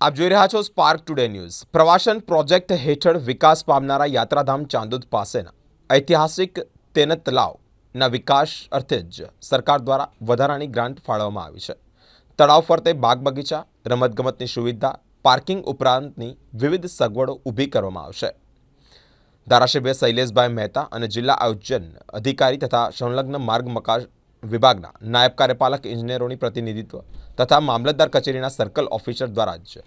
આપ જોઈ રહ્યા છો સ્પાર્ક ટુડે ન્યૂઝ પ્રવાસન પ્રોજેક્ટ હેઠળ વિકાસ પામનારા યાત્રાધામ ચાંદોદ પાસેના. ઐતિહાસિક તેન તલાવના વિકાસ અર્થે જ સરકાર દ્વારા વધારાની ગ્રાન્ટ ફાળવવામાં આવી છે. તળાવ ફરતે બાગ બગીચા રમતગમતની સુવિધા, પાર્કિંગ ઉપરાંતની વિવિધ સગવડો ઊભી કરવામાં આવશે. ધારાસભ્ય શૈલેષભાઈ મહેતા અને જિલ્લા આયોજન અધિકારી તથા સંલગ્ન માર્ગ મકાન વિભાગના નાયબ કાર્યપાલક ઇજનેરોની પ્રતિનિધિત્વ તથા મામલતદાર કચેરીના સર્કલ ઓફિસર દ્વારા જ.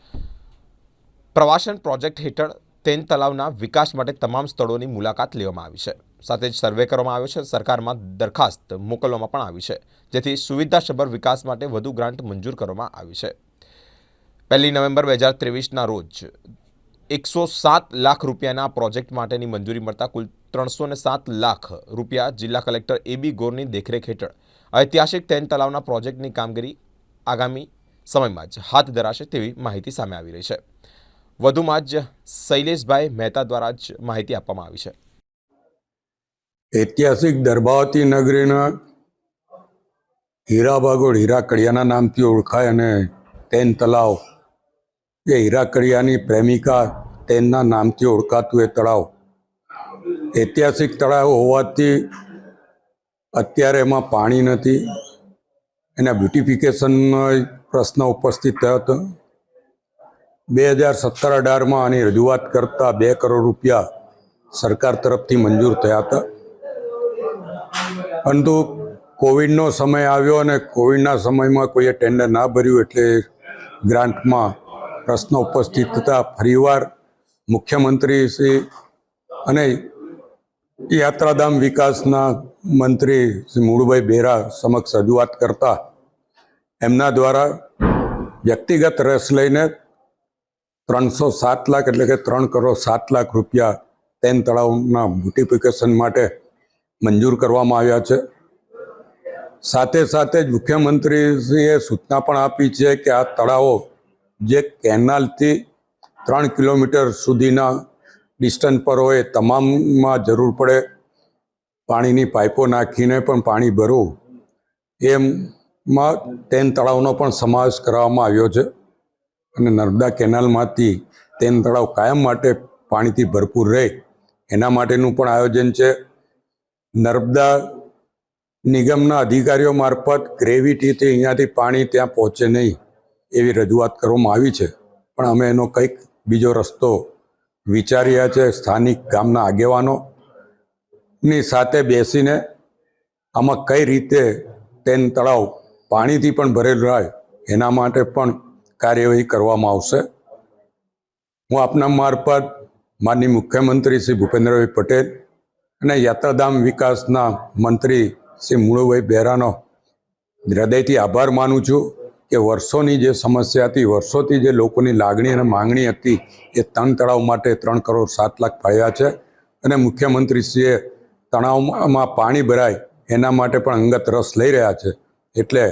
પ્રવાસન પ્રોજેક્ટ હેઠળ તેન તલાવના વિકાસ માટે તમામ સ્થળોની મુલાકાત લેવામાં આવી છે. સાથે જ સર્વે કરવામાં આવ્યો છે. સરકારમાં દરખાસ્ત મોકલવામાં પણ આવી છે. જેથી સુવિધાસભર વિકાસ માટે વધુ ગ્રાન્ટ મંજૂર કરવામાં આવી છે. પહેલી નવેમ્બર બે હજાર ત્રેવીસના રોજ એકસો સાત લાખ રૂપિયાના પ્રોજેક્ટ માટેની મંજૂરી મળતા કુલ ત્રણસો સાત લાખ રૂપિયા જિલ્લા કલેક્ટર એ બી ગોરની દેખરેખ હેઠળ ઐતિહાસિક તેન તલાવના પ્રોજેક્ટની કામગીરી આગામી સમયમાં જ હાથ ધરાશે તેવી માહિતી સામે આવી રહી છે. વધુમાં જ શૈલેષભાઈ મહેતા દ્વારા જ માહિતી આપવામાં આવી છે. ઐતિહાસિક દરબાવતી નગરીના હીરા બાગોળ હીરા કડિયાના નામથી ઓળખાય અને તેન તલાવ એ હીરા કડિયાની પ્રેમિકા તેનના નામથી ઓળખાતું એ તળાવ. ઐતિહાસિક તળાવ હોવાથી અત્યારે એમાં પાણી નથી. એના બ્યુટિફિકેશનનો પ્રશ્ન ઉપસ્થિત થયો હતો. બે હજાર સત્તર અઢારમાં આની રજૂઆત કરતા બે કરોડ રૂપિયા સરકાર તરફથી મંજૂર થયા હતા. પરંતુ કોવિડનો સમય આવ્યો અને કોવિડના સમયમાં કોઈએ ટેન્ડર ના ભર્યું એટલે ગ્રાન્ટમાં પ્રશ્ન ઉપસ્થિત થતા ફરીવાર મુખ્યમંત્રી શ્રી અને યાત્રાધામ વિકાસના મંત્રી શ્રી મૂળભાઈ બેરા સમક્ષ રજૂઆત કરતા એમના દ્વારા વ્યક્તિગત રસ લઈને ત્રણસો સાત લાખ એટલે કે ત્રણ કરોડ સાત લાખ રૂપિયા તેન તળાવના બ્યુટિફિકેશન માટે મંજૂર કરવામાં આવ્યા છે. સાથે સાથે જ મુખ્યમંત્રીશ્રીએ સૂચના પણ આપી છે કે આ તળાવો જે કેનાલથી ત્રણ કિલોમીટર સુધીના ડિસ્ટન્સ પર હોય તમામમાં જરૂર પડે. પાણીની પાઇપો નાખીને પણ પાણી ભરવું. એમમાં તેન તળાવનો પણ સમાવેશ કરવામાં આવ્યો છે. અને નર્મદા કેનાલમાંથી તેન તળાવ કાયમ માટે પાણીથી ભરપૂર રહે. એના માટેનું પણ આયોજન છે. નર્મદા નિગમના અધિકારીઓ મારફત ગ્રેવિટીથી અહીંયાથી પાણી ત્યાં પહોંચે નહીં એવી રજૂઆત કરવામાં આવી છે. પણ અમે એનો કંઈક બીજો રસ્તો વિચાર્યા છે સ્થાનિક ગામના આગેવાનો. ની સાથે બેસીને આમાં કઈ રીતે તેન તળાવ પાણીથી પણ ભરેલું રહે એના માટે પણ કાર્યવાહી કરવામાં આવશે. હું આપના મારફત માનની મુખ્યમંત્રી શ્રી ભૂપેન્દ્રભાઈ પટેલ અને યાત્રાધામ વિકાસના મંત્રી શ્રી મુળુભાઈ બહેરાનો હૃદયથી આભાર માનું છું. કે વર્ષોની જે સમસ્યા હતી, વર્ષોથી જે લોકોની લાગણી અને માંગણી હતી, એ ત્રણ તળાવ માટે ત્રણ કરોડ સાત લાખ ફાળ્યા છે. અને મુખ્યમંત્રીશ્રીએ તળાવમાં પાણી ભરાય, એના માટે પણ અંગત રસ લઈ રહ્યા છે. એટલે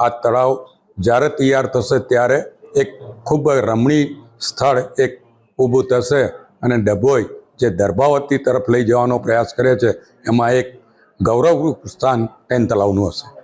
આ તળાવ જ્યારે તૈયાર થશે, ત્યારે એક ખૂબ રમણીય સ્થળ એક ઊભું થશે અને ડભોઈ જે દર્ભાવતી તરફ લઈ જવાનો પ્રયાસ કરે છે, એમાં એક ગૌરવરૂપ સ્થાન ટેન તળાવનું હશે.